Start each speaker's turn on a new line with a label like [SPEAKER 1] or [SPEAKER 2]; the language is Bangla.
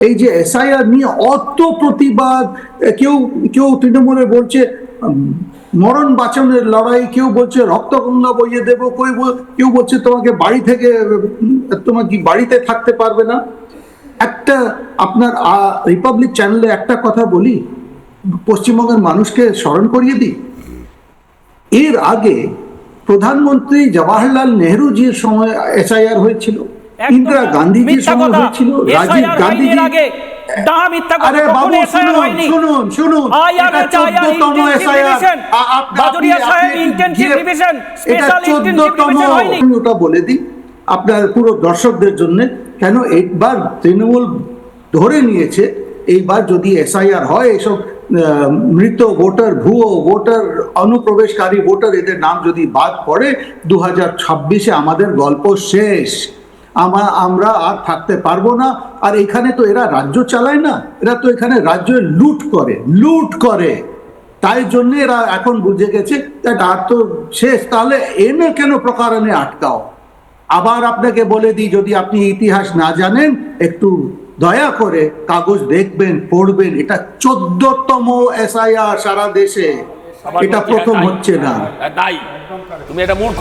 [SPEAKER 1] এই যে এসআইআর নিয়ে অত প্রতিবাদ কেউ কেউ তৃণমূলে বলছে মরণ বাঁচানোর লড়াই, কেউ বলছে রক্ত গঙ্গা বইয়ে দেবো, কেউ কেউ বলছে তোমাকে বাড়ি থেকে, তোমার কি বাড়িতে থাকতে পারবে না? একটা আপনার রিপাবলিক চ্যানেলে একটা কথা বলি, পশ্চিমবঙ্গের মানুষকে স্মরণ করিয়ে দিই। এর আগে প্রধানমন্ত্রী জওয়াহরলাল নেহরুজির সময় এসআইআর হয়েছিল। ইন্দিরা
[SPEAKER 2] মিথ্যা
[SPEAKER 1] সময় হয়েছিল রাজীব
[SPEAKER 2] এর আগে। ডাহা মিথ্যা কথা,
[SPEAKER 1] আরে বাবু শুনুন শুনুন শুনুন। এটা
[SPEAKER 2] হচ্ছে IR
[SPEAKER 1] 14তম
[SPEAKER 2] intensive
[SPEAKER 1] SIR
[SPEAKER 2] revision।
[SPEAKER 1] আ- আপনি-
[SPEAKER 2] বাজুরিয়া
[SPEAKER 1] আপনি-
[SPEAKER 2] সাহেব
[SPEAKER 1] আপনি
[SPEAKER 2] intensive
[SPEAKER 1] গিয়ে-
[SPEAKER 2] revision,
[SPEAKER 1] এটা
[SPEAKER 2] special intensive
[SPEAKER 1] 14তম
[SPEAKER 2] revision হয়নি।
[SPEAKER 1] আমি ওটা বলে দিই। আপনার পুরো দর্শকদের জন্য কেন একবার তৃণমূল ধরে নিয়েছে এইবার যদি এসআইআর হয় এসব মৃত ভোটার ভুয়ো ভোটার অনুপ্রবেশকারী ভোটার এদের নাম যদি বাদ পড়ে দু হাজার ছাব্বিশে আমাদের গল্প শেষ। আমা আমরা আর থাকতে পারব না। আর এখানে তো এরা রাজ্য চালায় না এরা তো এখানে রাজ্য লুট করে লুট করে। তাই জন্য এরা এখন বুঝে গেছে আর তো শেষ তাহলে এনে কেন প্রকারণে আটকাও? আবার আপনাকে বলে দিই যদি আপনি ইতিহাস না জানেন একটু দয়া করে কাগজ দেখবেন পড়বেন। এটা চোদ্দতম এসআইআর সারা দেশে। এটা প্রথম হচ্ছে না।
[SPEAKER 3] তুমি এটা মূর্খ।